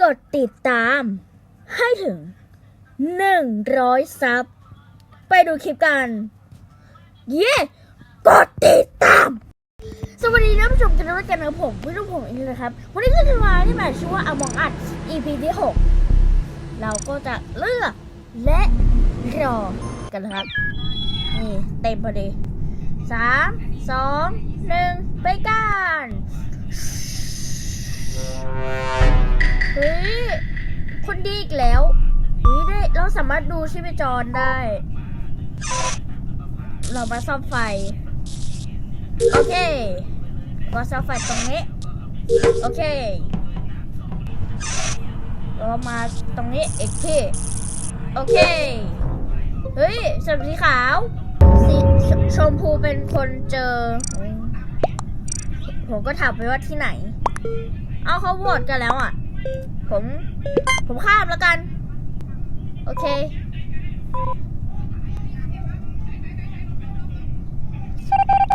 กดติดตาม ให้ถึง 100 ซับ ไปดูคลิปกัน เย้ กดติดตาม สวัสดีท่านผู้ชมกันด้วยกันนะผมพี่ลูกผมเองนะครับ วันนี้ก็จะมาที่แบบชื่อว่า Among Us EP ที่ 6 เราก็จะเลือกและรอกันนะครับ นี่เต็มพอดีสามสองหนึ่งไปกัน เฮ้ย คนดีอีกแล้วเฮ้ยได้เราสามารถดูชีพจรได้ เรามาซ่อมไฟ โอเคมาซ่อมไฟตรงนี้ โอเค เรามาตรงนี้อีกที่ โอเค เฮ้ยสมสีขาวสีชชมพูเป็นคนเจอ ผมก็ถามไปว่าที่ไหน เอาเขาโหวตกันแล้วอะ ผม ผมข้ามแล้วกัน โอเค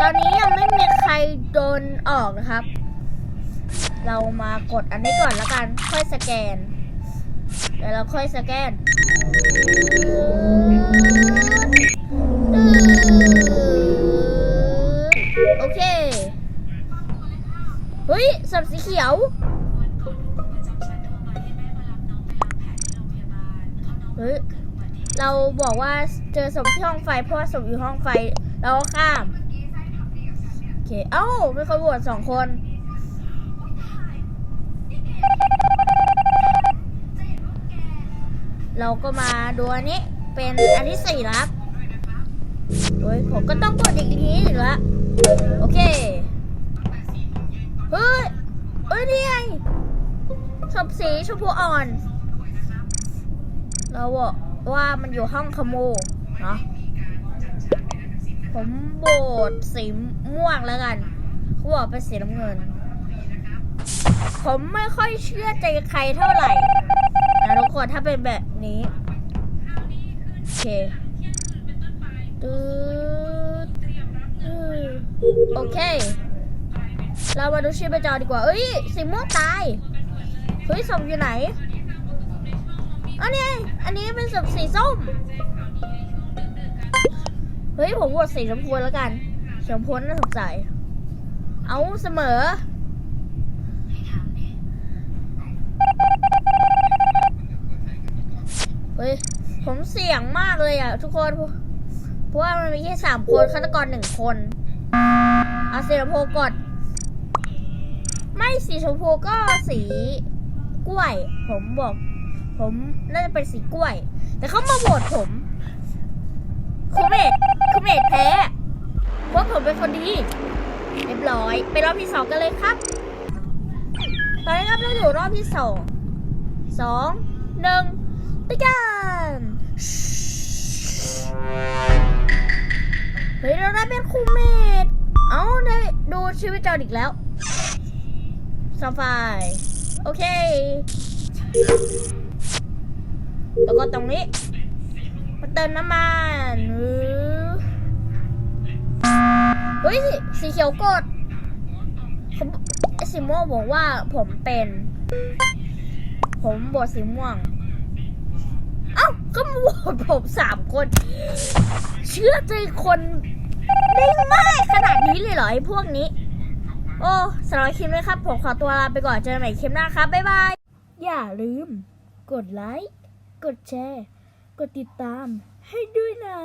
ตอนนี้ยังไม่มีใครโดนออกนะครับ เรามากดอันนี้ก่อนแล้วกัน ค่อยสแกน เดี๋ยวเราค่อยสแกนโอเค เฮ้ยสับสีเขียว เฮ้ยเราบอกว่าเจอศพที่ห้องไฟเพราะว่าศพอยู่ห้องไฟ เราก็ข้ามโอเคเอ้าไม่คนโหวตสองคนเราก็มาดูอันนี้เป็นอันที่สี่แล้วครับโอ้ยผมก็ต้องกดอีกทีอีกแล้วโอเค เฮ้ย เอ้ยนี่ไงศพสีชมพูอ่อน เราบอกว่ามันอยู่ห้องขโมยเนาะผมโบดสีม่วงแล้วกันเขาบอกเป็นสีน้ำเงิน ผมไม่ค่อยเชื่อใจใครเท่าไหร่นะทุกคนถ้าเป็นแบบนี้โอเคตืดโอเค เรามาดูชีพจรดีกว่า เอ้ยสีม่วงตาย เฮ้ยศพอยู่ไหน อันนี้ อันนี้เป็นศพสีส้ม เฮ้ย ผมโหวตสีชมพูแล้วกันชมพูน่าสงสัยเอาเสมอ เฮ้ย ผมเสี่ยงมากเลยอะ ทุกคน เพราะว่ามันมีแค่สามคนฆาตกรหนึ่งคน เอาสีชมพูกด ไม่สีชมพูก็สีกล้วย ผมบอก ผมน่าจะเป็นสีกล้วย แต่เขามาโหวตผมคูเมดคูเมดแพ้เพราะผมเป็นคนดีเรียบร้อย ไปรอบที่สองกันเลยครับ ตอนนี้ครับเราอยู่รอบที่สองสองหนึ่งไปกันเฮ้ยเราได้เป็นคูเมดเอ้าได้ดูชีวิตจรอีกแล้วสฟาย โอเค ตรงนี้ มาเติมน้ำมันอื้อเฮ้ยสีสีเขียวกดเขาไอ้สีม่วงบอกว่าผมเป็น ผมบทสีม่วง เอ้า ก็มาโหวตผมสามคน เชื่อใจคนได้ง่ายขนาดนี้เลยเหรอไอ้พวกนี้ โอ้สำหรับคลิปนี้ครับ ผมขอตัวลาไปก่อนเจอกันใหม่คลิปหน้าครับ บ๊ายบาย อย่าลืม กดไลค์ กดแชร์ กดติดตามให้ด้วยนะ